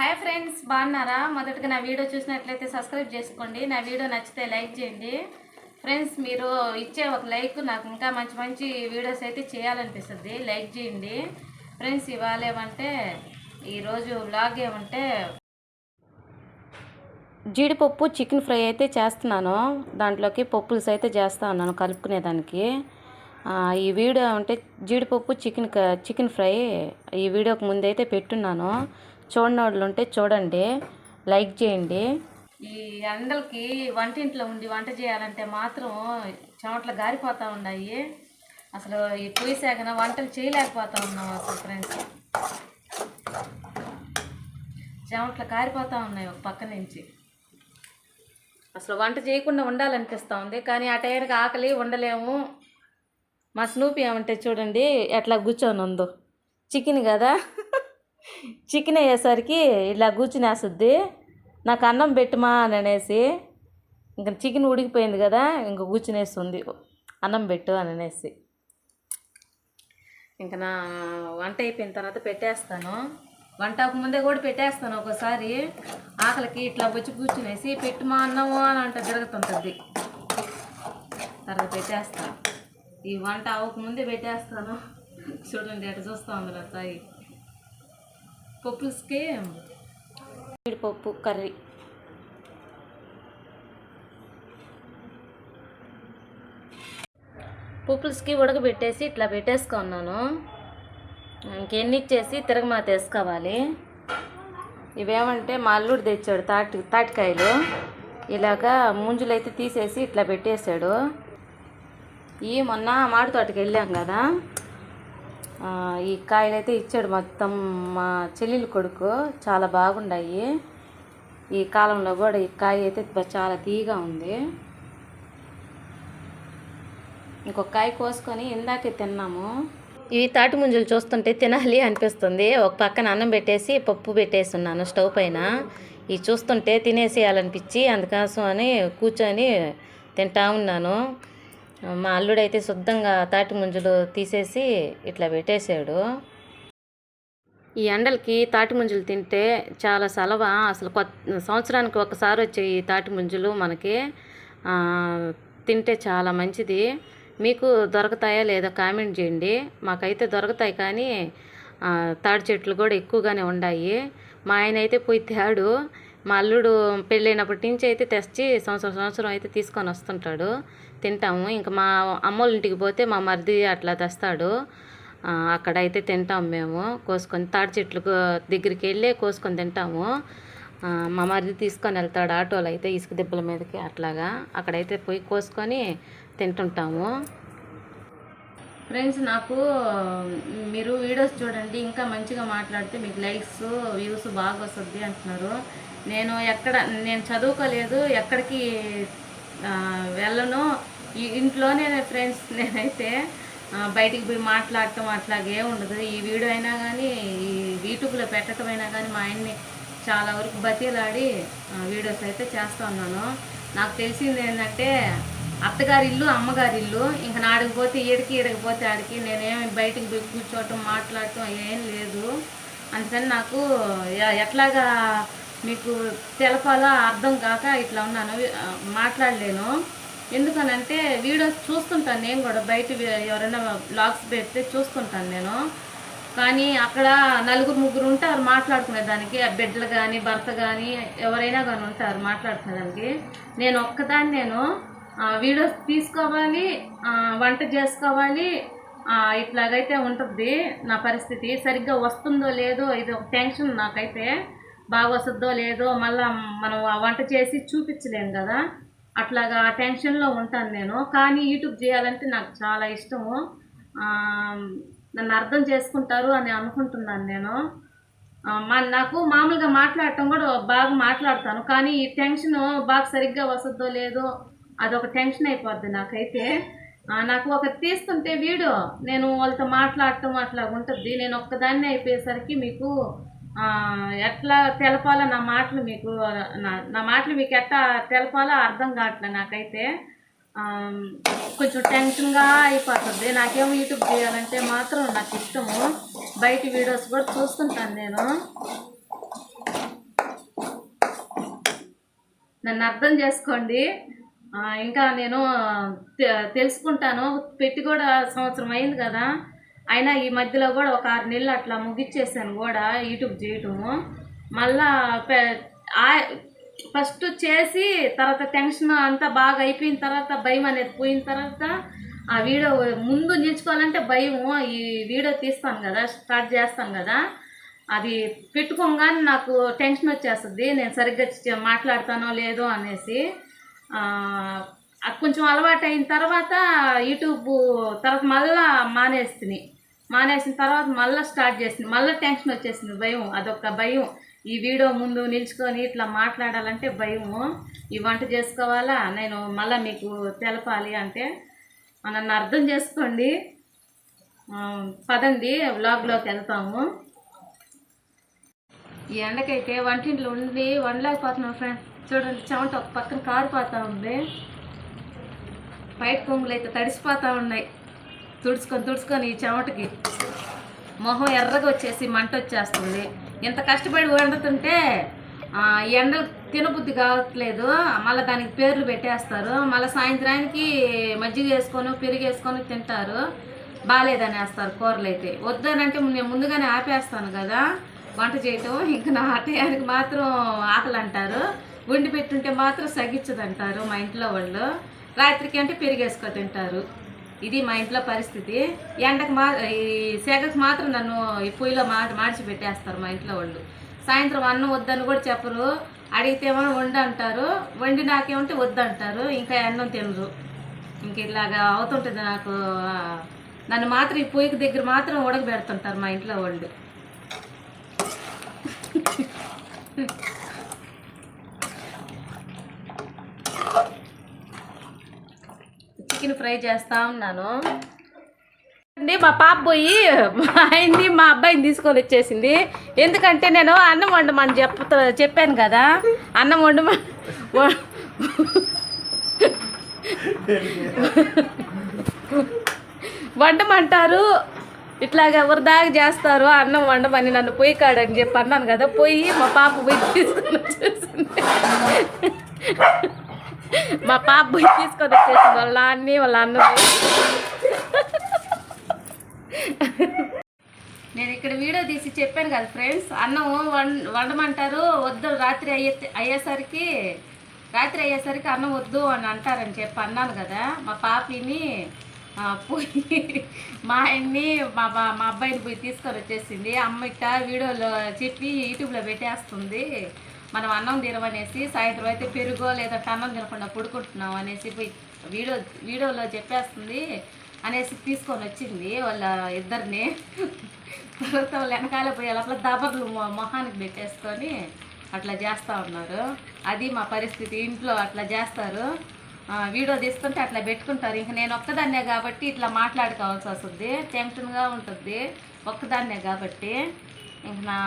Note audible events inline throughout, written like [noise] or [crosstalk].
Hi friends బాగున్నారా? మొదటగా నా వీడియో చూసినట్లయితే సబ్స్క్రైబ్ చేసుకోండి. నా వీడియో నచ్చితే లైక్ చేయండి. ఫ్రెండ్స్ మీరు ఇచ్చే ఒక లైక్ నాకు ఇంకా మంచి మంచి వీడియోస్ అయితే చేయాలనిపిస్తుంది. లైక్ చేయండి. ఫ్రెండ్స్ ఇవాళ ఏమంటే ఈరోజు బ్లాగ్ ఏమంటే జీడిపప్పు చికెన్ ఫ్రై అయితే చేస్తున్నాను. దాంట్లోకి పప్పుల్స్ అయితే చేస్తా ఉన్నాను కలుపుకునేదానికి. ఈ వీడియో అంటే జీడిపప్పు చికెన్ క- చికెన్ ఫ్రై ఈ వీడియోకి ముందైతే పెట్టున్నాను. చూడని వాళ్ళు ఉంటే చూడండి లైక్ చేయండి. ఈ ఎండలకి వంటింట్లో ఉండి వంట చేయాలంటే మాత్రం చెమటలు గారిపోతూ ఉన్నాయి. అసలు ఈ పొయ్యి సాగిన వంటలు చేయలేకపోతా ఉన్నాం అసలు ఫ్రెండ్స్ చెమటలు కారిపోతూ ఉన్నాయి ఒక పక్క నుంచి. అసలు వంట చేయకుండా ఉండాలనిపిస్తూ ఉంది కానీ ఆ టైంకి ఆకలి ఉండలేము. మా స్నూపి ఏమంటే చూడండి ఎట్లా కూర్చొని ఉందో చికెన్ కదా. చికెన్ అయ్యేసరికి ఇలా కూర్చునేస్తుంది నాకు అన్నం పెట్టుమా అని అనేసి ఇంకా చికెన్ ఉడికిపోయింది కదా ఇంక కూర్చునేస్తుంది అన్నం పెట్టు అని అనేసి. ఇంకా నా వంట అయిపోయిన తర్వాత పెట్టేస్తాను. వంట ముందే కూడా పెట్టేస్తాను ఒకసారి. ఆకలికి ఇట్లా వచ్చి కూర్చునేసి పెట్టుమా అన్నము అని అంటే జరుగుతుంటుంది తర్వాత పెట్టేస్తాను. ఈ వంట అవ్వకముందే పెట్టేస్తాను. చూడండి అటు చూస్తా ఉంది నా పప్పుస్కి పప్పు కర్రీ. పుప్పుల్స్కి ఉడకబెట్టేసి ఇట్లా పెట్టేసుకున్నాను. ఇంకెన్ని ఇచ్చేసి తిరగమాత వేసుకోవాలి. ఇవేమంటే మా అల్లుడు తెచ్చాడు తాటి తాటికాయలు. ఇలాగా ముంజులు అయితే తీసేసి ఇట్లా పెట్టేశాడు. ఈ మొన్న మాడి తోటకి వెళ్ళాం కదా. ఈ కాయలు అయితే ఇచ్చాడు మొత్తం మా చెల్లెలు కొడుకు. చాలా బాగుండాయి. ఈ కాలంలో కూడా ఈ కాయ అయితే చాలా తీగా ఉంది. ఇంకొక కాయ కోసుకొని ఇందాకే తిన్నాము. ఇవి తాటి ముంజలు చూస్తుంటే తినాలి అనిపిస్తుంది. ఒక పక్కన అన్నం పెట్టేసి పప్పు పెట్టేసి ఉన్నాను స్టవ్ పైన. ఇవి చూస్తుంటే తినేసేయాలనిపించి అందుకోసం అని కూర్చొని తింటా ఉన్నాను. మా అల్లుడైతే శుద్ధంగా తాటి ముంజులు తీసేసి ఇట్లా పెట్టేశాడు. ఈ ఎండలకి తాటి ముంజులు తింటే చాలా సలవ. అసలు కొత్త సంవత్సరానికి ఒకసారి వచ్చే ఈ తాటి ముంజులు మనకి తింటే చాలా మంచిది. మీకు దొరుకుతాయా లేదా కామెంట్ చేయండి. మాకైతే దొరుకుతాయి కానీ తాడి తాటి చెట్లు కూడా ఎక్కువగానే ఉన్నాయి మా ఆయన అయితే పోయి తేడు. మా అల్లుడు పెళ్ళైనప్పటి నుంచి అయితే తెచ్చి సంవత్సరం సంవత్సరం అయితే తీసుకొని వస్తుంటాడు. తింటాము. ఇంకా మా అమ్మోళ్ళ ఇంటికి పోతే మా మరిది అట్లా తెస్తాడు. అక్కడ అక్కడైతే తింటాము మేము. కోసుకొని తాడి చెట్లు దగ్గరికి వెళ్ళి కోసుకొని తింటాము. మా మరిది తీసుకొని వెళ్తాడు ఆటోలో అయితే ఇసుక దిబ్బల మీదకి అట్లాగా. అక్కడైతే పోయి కోసుకొని తింటుంటాము. ఫ్రెండ్స్ నాకు మీరు వీడియోస్ చూడండి ఇంకా మంచిగా మాట్లాడితే మీకు లైక్స్ వ్యూస్ బాగా వస్తుంది అంటున్నారు. నేను ఎక్కడ నేను చదువుకోలేదు ఎక్కడికి వెళ్ళను. ఈ ఇంట్లోనే ఫ్రెండ్స్ నేనైతే బయటికి పోయి మాట్లాడటం అట్లాగే ఉండదు. ఈ వీడియో అయినా కానీ ఈ యూట్యూబ్లో పెట్టడం అయినా కానీ మా ఆయన్ని చాలా వరకు బతిలాడి వీడియోస్ అయితే చేస్తూ ఉన్నాను. నాకు తెలిసింది ఏంటంటే అత్తగారి ఇల్లు అమ్మగారి ఇల్లు ఇంకా నాడికి పోతే ఈడికి ఈడకి పోతే ఆడికి నేనేమి బయటికి పోయి కూర్చోవటం మాట్లాడటం ఏం లేదు. అందుకని నాకు ఎట్లాగా మీకు తెలపాలో అర్థం కాక ఇట్లా ఉన్నాను మాట్లాడలేను. ఎందుకనంటే వీడియోస్ చూస్తుంటాను నేను కూడా బయట ఎవరైనా బ్లాగ్స్ పెడితే చూస్తుంటాను నేను. కానీ అక్కడ నలుగురు ముగ్గురు ఉంటారు మాట్లాడుకునే దానికి బిడ్డలు కానీ భర్త కానీ ఎవరైనా కానీ ఉంటారు మాట్లాడుకునే దానికి. నేను ఒక్కదాన్ని నేను వీడియోస్ తీసుకోవాలి వంట చేసుకోవాలి ఇట్లాగైతే ఉంటుంది నా పరిస్థితి. సరిగ్గా వస్తుందో లేదో ఇది ఒక టెన్షన్ నాకైతే. బాగా వస్తుందో లేదో మళ్ళా మనం ఆ వంట చేసి చూపించలేము కదా. అట్లాగా టెన్షన్లో ఉంటాను నేను. కానీ యూట్యూబ్ చేయాలంటే నాకు చాలా ఇష్టము. నన్ను అర్థం చేసుకుంటారు అని అనుకుంటున్నాను నేను. మా నాకు మామూలుగా మాట్లాడటం కూడా బాగా మాట్లాడతాను. కానీ ఈ టెన్షన్ బాగా సరిగ్గా వస్తుందో లేదో అదొక టెన్షన్ అయిపోద్ది నాకైతే. నాకు ఒక తీస్తుంటే వీడియో నేను వాళ్ళతో మాట్లాడటం అట్లా ఉంటుంది. నేను ఒక్కదాన్ని అయిపోయేసరికి మీకు ఎట్లా తెలపాలో నా మాటలు మీకు నా నా మాటలు మీకు ఎట్లా తెలపాలో అర్థం కావట్లే నాకైతే. కొంచెం టెన్షన్గా అయిపోతుంది. నాకేమో యూట్యూబ్ చేయాలంటే మాత్రం నాకు ఇష్టము. బయట వీడియోస్ కూడా చూస్తుంటాను నేను. నన్ను అర్థం చేసుకోండి. ఇంకా నేను తెలుసుకుంటాను. పెట్టి కూడా సంవత్సరం అయింది కదా. అయినా ఈ మధ్యలో కూడా ఒక ఆరు నెలలు అట్లా ముగిచ్చేసాను కూడా యూట్యూబ్ చేయటము. మళ్ళా ఫస్ట్ చేసి తర్వాత టెన్షన్ అంతా బాగా అయిపోయిన తర్వాత భయం అనేది పోయిన తర్వాత ఆ వీడియో ముందు నిల్చుకోవాలంటే భయము. ఈ వీడియో తీస్తాను కదా స్టార్ట్ చేస్తాను కదా. అది పెట్టుకోగానే నాకు టెన్షన్ వచ్చేస్తుంది. నేను సరిగ్గా మాట్లాడతానో లేదో అనేసి. కొంచెం అలవాటు అయిన తర్వాత యూట్యూబ్ తర్వాత మళ్ళా మానేస్తుంది. మానేసిన తర్వాత మళ్ళీ స్టార్ట్ చేసింది. మళ్ళీ టెన్షన్ వచ్చేసింది. భయం. అదొక భయం. ఈ వీడియో ముందు నిల్చుకొని ఇట్లా మాట్లాడాలంటే భయము. ఈ వంట చేసుకోవాలా? నేను మళ్ళీ మీకు తెలపాలి అంటే నన్ను అర్థం చేసుకోండి. పదండి. వ్లాగ్లోకి వెళ్తాము. ఈ ఎండకైతే వంటింట్లో ఉండి వండలేకపోతున్నాం ఫ్రెండ్స్ చూడండి చెమట ఒక పక్కన కారిపోతూ ఉంది. బయట కొంగులు అయితే తడిసిపోతూ ఉన్నాయి. తుడుచుకొని తుడుచుకొని ఈ చెమటకి. మొహం ఎర్రగా వచ్చేసి మంట వచ్చేస్తుంది. ఇంత కష్టపడి వండుతుంటే ఎండలు తినబుద్ధి కావట్లేదు. మళ్ళీ దానికి పేర్లు పెట్టేస్తారు. మళ్ళీ సాయంత్రానికి మజ్జిగ వేసుకొని పెరుగు వేసుకొని తింటారు. బాగాలేదని వేస్తారు కూరలు అయితే వద్దనంటే నేను ముందుగానే ఆపేస్తాను కదా. వంట చేయటం ఇంకా నా టయానికి మాత్రం ఆకలి అంటారు వండి పెట్టుంటే మాత్రం సగించదు అంటారు మా ఇంట్లో వాళ్ళు. రాత్రికి అంటే పెరిగేసుకో తింటారు. ఇది మా ఇంట్లో పరిస్థితి. ఎండకు మా ఈ సెగకు మాత్రం నన్ను ఈ పొయ్యిలో మా మార్చి పెట్టేస్తారు మా ఇంట్లో వాళ్ళు. సాయంత్రం అన్నం వద్దని కూడా చెప్పరు. అడిగితేమో వండు అంటారు వండి నాకేమంటే వద్దంటారు. ఇంకా అన్నం తినరు. ఇంక ఇలాగా అవుతుంటుంది నాకు నన్ను మాత్రం ఈ పొయ్యికి దగ్గర మాత్రం ఉడకబెడుతుంటారు మా ఇంట్లో వాళ్ళు. చికెన్ ఫ్రై చేస్తా ఉన్నాను. అండి మా పాప పోయి మా ఆయన్ని మా అబ్బాయిని తీసుకొని వచ్చేసింది. ఎందుకంటే నేను అన్నం వండమని చెప్తా చెప్పాను కదా. అన్నం వండమ వండమంటారు. ఇట్లాగ ఎవరి దాకా చేస్తారు అన్నం వండమని నన్ను పొయ్యి కాడని చెప్పి అన్నాను కదా. పోయి మా పాప పోయి తీసుకొని వచ్చేసింది. మా పాప పోయి తీసుకొని వచ్చేసింది వాళ్ళ అన్ని వాళ్ళ అన్న [laughs] నేను ఇక్కడ వీడియో తీసి చెప్పాను కదా ఫ్రెండ్స్ అన్నం వండమంటారు వద్దు రాత్రి అయ్యే అయ్యేసరికి రాత్రి అయ్యేసరికి అన్నం వద్దు అని అంటారని చెప్పి అన్నాను కదా మా పాపిని పోయి మా ఆయన్ని మా బా మా అబ్బాయిని పోయి తీసుకొని వచ్చేసింది. అమ్మ ఇట్ట వీడియోలో చెప్పి యూట్యూబ్లో పెట్టేస్తుంది. మనం అన్నం తినమనేసి సాయంత్రం అయితే పెరుగో లేదంటే అన్నం తినకుండా పడుకుంటున్నాం అనేసి పోయి వీడియో వీడియోలో చెప్పేస్తుంది అనేసి తీసుకొని వచ్చింది వాళ్ళ ఇద్దరిని. తర్వాత వాళ్ళు వెనకాల పోయి లోపల దబర్లు మొహానికి పెట్టేసుకొని అట్లా చేస్తూ ఉన్నారు. అది మా పరిస్థితి. ఇంట్లో అట్లా చేస్తారు. వీడియో తీసుకుంటే అట్లా పెట్టుకుంటారు. ఇంక నేను ఒక్కదాన్నే కాబట్టి ఇట్లా మాట్లాడుకోవాల్సి వస్తుంది. టెన్షన్గా ఉంటుంది. ఒక్కదాన్నే కాబట్టి ఇంక నా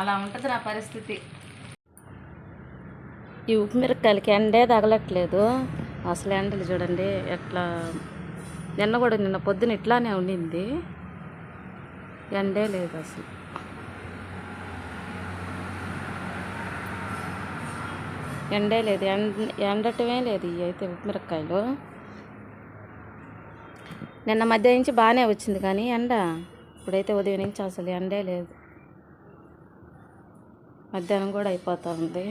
అలా ఉంటుంది నా పరిస్థితి. ఈ ఉప్పు మిరపకాయలకి ఎండే తగలట్లేదు. అసలు ఎండలు చూడండి ఎట్లా నిన్న కూడా నిన్న పొద్దున ఇట్లానే ఉండింది. ఎండే లేదు అసలు. ఎండే లేదు. ఎండ ఎండటమే లేదు ఇవి అయితే ఉప్పు మిరపకాయలు. నిన్న మధ్య నుంచి బాగానే వచ్చింది కానీ ఎండ. ఇప్పుడైతే ఉదయం నుంచి అసలు ఎండే లేదు. మధ్యాహ్నం కూడా అయిపోతూ ఉంది.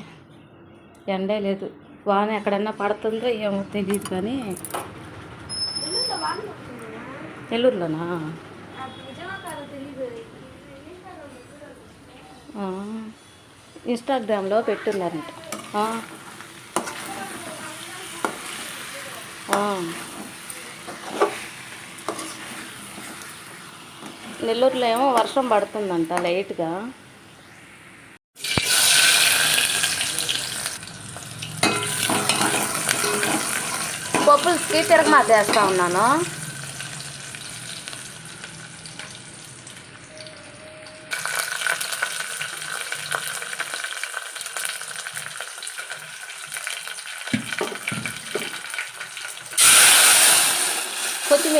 ఎండే లేదు. వాన ఎక్కడన్నా పడుతుందో ఏమో తెలియదు కానీ. నెల్లూరులోనా? ఇన్స్టాగ్రామ్లో పెట్టున్నారంట. నెల్లూరులో ఏమో వర్షం పడుతుందంట లైట్గా. పప్పులకి తిరగమాత చేస్తా ఉన్నాను.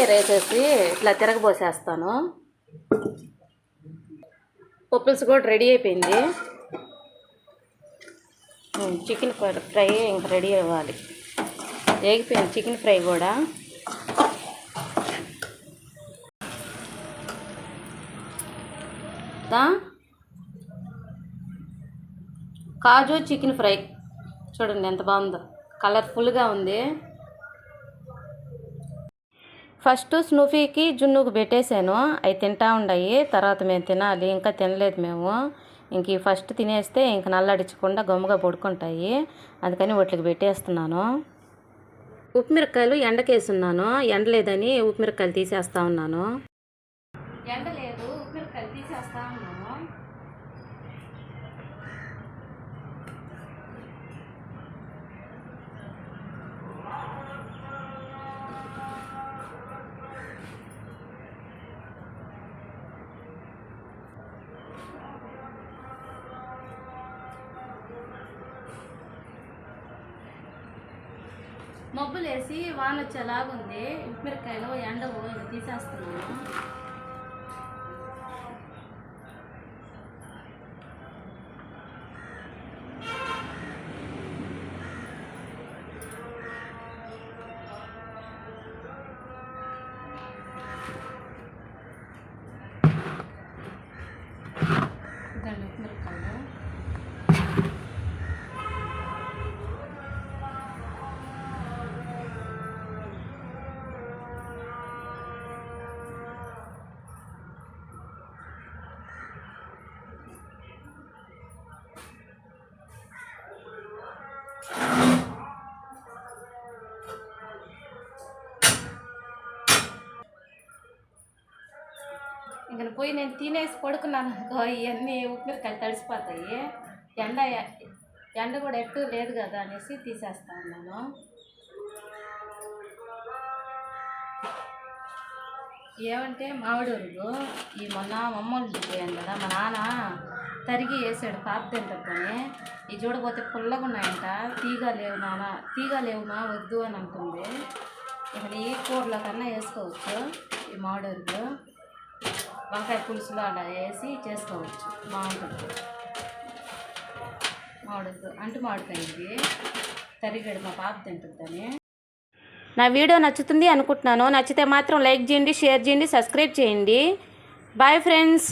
కొత్తిమీర వేసేసి ఇట్లా తిరగబోసేస్తాను. పప్పుల్స్ కూడా రెడీ అయిపోయింది. చికెన్ ఫ్రై ఇంక రెడీ అవ్వాలి. వేగిపోయింది చికెన్ ఫ్రై కూడా. కాజు చికెన్ ఫ్రై. చూడండి ఎంత బాగుందో. కలర్ఫుల్గా ఉంది. ఫస్ట్ స్నూఫీకి జున్నుకు పెట్టేశాను. అవి తింటా ఉండయి. తర్వాత మేము తినాలి. ఇంకా తినలేదు మేము. ఇంక ఈ ఫస్ట్ తినేస్తే ఇంక నల్లడిచ్చకుండా గమ్ముగా పడుకుంటాయి. అందుకని వాటికి పెట్టేస్తున్నాను. ఉప్పుమిరకాయలు ఎండకేసి ఉన్నాను ఎండలేదని ఉప్పుమిరపకాయలు తీసేస్తా ఉన్నాను. ఎండలేదు ఉప్పుమిరపకాయలు తీసేస్తా ఉన్నాను మబ్బులేసి వాన వచ్చేలాగుంది ఉప్పిమిరకాయలు ఎండవు ఇది తీసేస్తున్నాను. ఇంకా పోయి నేను తినేసి పడుకున్నాను అనుకో ఇవన్నీ ఉప్పిమిరకాయలు తడిసిపోతాయి. ఎండ ఎండ కూడా ఎక్కువ లేదు కదా అనేసి తీసేస్తా ఉన్నాను. ఏమంటే మామిడి ఉరుగు ఈ మొన్న మమ్మల్ని పోయాను కదా మా నాన్న తరిగి వేసాడు పాప తింటుందని ఈ చూడబోతే పుల్లగా ఉన్నాయంట. తీగ లేవు నాన్న తీగ లేవునా వద్దు అని అంటుంది. ఇక్కడ ఈ కూరలో కన్నా వేసుకోవచ్చు ఈ మామిడి ఉరుగు వంకాయ పులుసులో అలా వేసి చేసుకోవచ్చు. బాగుంటుంది. మామిడి అంటు మామిడికాయ ఇది తరిగాడు మా పాప తింటుందని. నా వీడియో నచ్చుతుంది అనుకుంటున్నాను. నచ్చితే మాత్రం లైక్ చేయండి షేర్ చేయండి సబ్స్క్రైబ్ చేయండి. Bye friends.